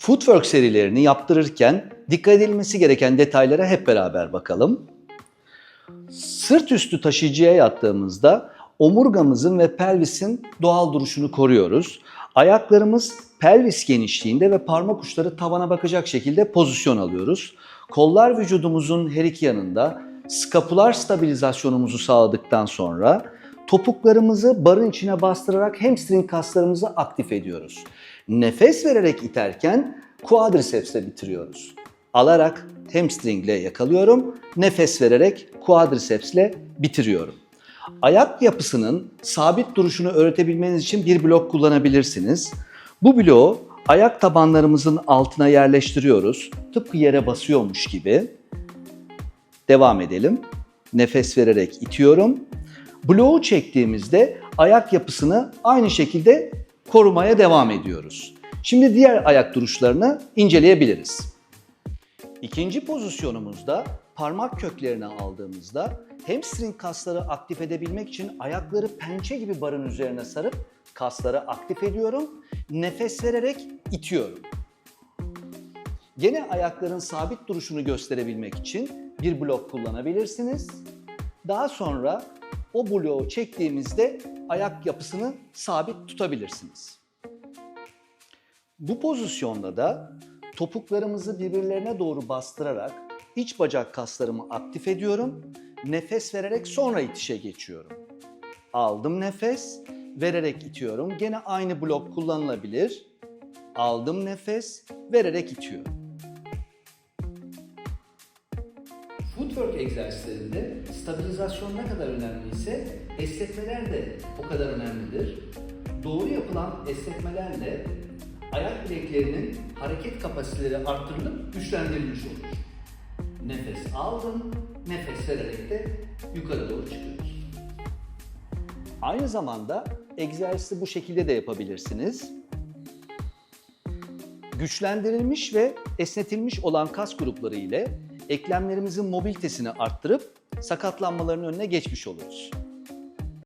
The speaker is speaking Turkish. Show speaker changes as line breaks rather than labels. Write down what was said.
Footwork serilerini yaptırırken dikkat edilmesi gereken detaylara hep beraber bakalım. Sırt üstü taşıyıcıya yattığımızda omurgamızın ve pelvisin doğal duruşunu koruyoruz. Ayaklarımız pelvis genişliğinde ve parmak uçları tavana bakacak şekilde pozisyon alıyoruz. Kollar vücudumuzun her iki yanında skapular stabilizasyonumuzu sağladıktan sonra topuklarımızı barın içine bastırarak hamstring kaslarımızı aktif ediyoruz. Nefes vererek iterken quadriceps'le bitiriyoruz. Alarak hamstringle yakalıyorum, nefes vererek quadriceps'le bitiriyorum. Ayak yapısının sabit duruşunu öğretebilmeniz için bir blok kullanabilirsiniz. Bu bloğu ayak tabanlarımızın altına yerleştiriyoruz. Tıpkı yere basıyormuş gibi. Devam edelim. Nefes vererek itiyorum. Bloğu çektiğimizde ayak yapısını aynı şekilde korumaya devam ediyoruz. Şimdi diğer ayak duruşlarını inceleyebiliriz. İkinci pozisyonumuzda parmak köklerini aldığımızda hamstring kasları aktif edebilmek için ayakları pençe gibi barın üzerine sarıp kasları aktif ediyorum. Nefes vererek itiyorum. Gene ayakların sabit duruşunu gösterebilmek için bir blok kullanabilirsiniz. Daha sonra o bloğu çektiğimizde ayak yapısını sabit tutabilirsiniz. Bu pozisyonda da topuklarımızı birbirlerine doğru bastırarak iç bacak kaslarımı aktif ediyorum. Nefes vererek sonra itişe geçiyorum. Aldım nefes, vererek itiyorum. Gene aynı blok kullanılabilir. Aldım nefes, vererek itiyorum. Footwork egzersizlerinde stabilizasyon ne kadar önemliyse esnetmeler de o kadar önemlidir. Doğru yapılan esnetmelerle ayak bileklerinin hareket kapasiteleri arttırılıp güçlendirilmiş olur. Nefes aldım, nefes vererek de yukarı doğru çıkıyoruz. Aynı zamanda egzersizi bu şekilde de yapabilirsiniz. Güçlendirilmiş ve esnetilmiş olan kas grupları ile eklemlerimizin mobilitesini arttırıp sakatlanmaların önüne geçmiş oluruz.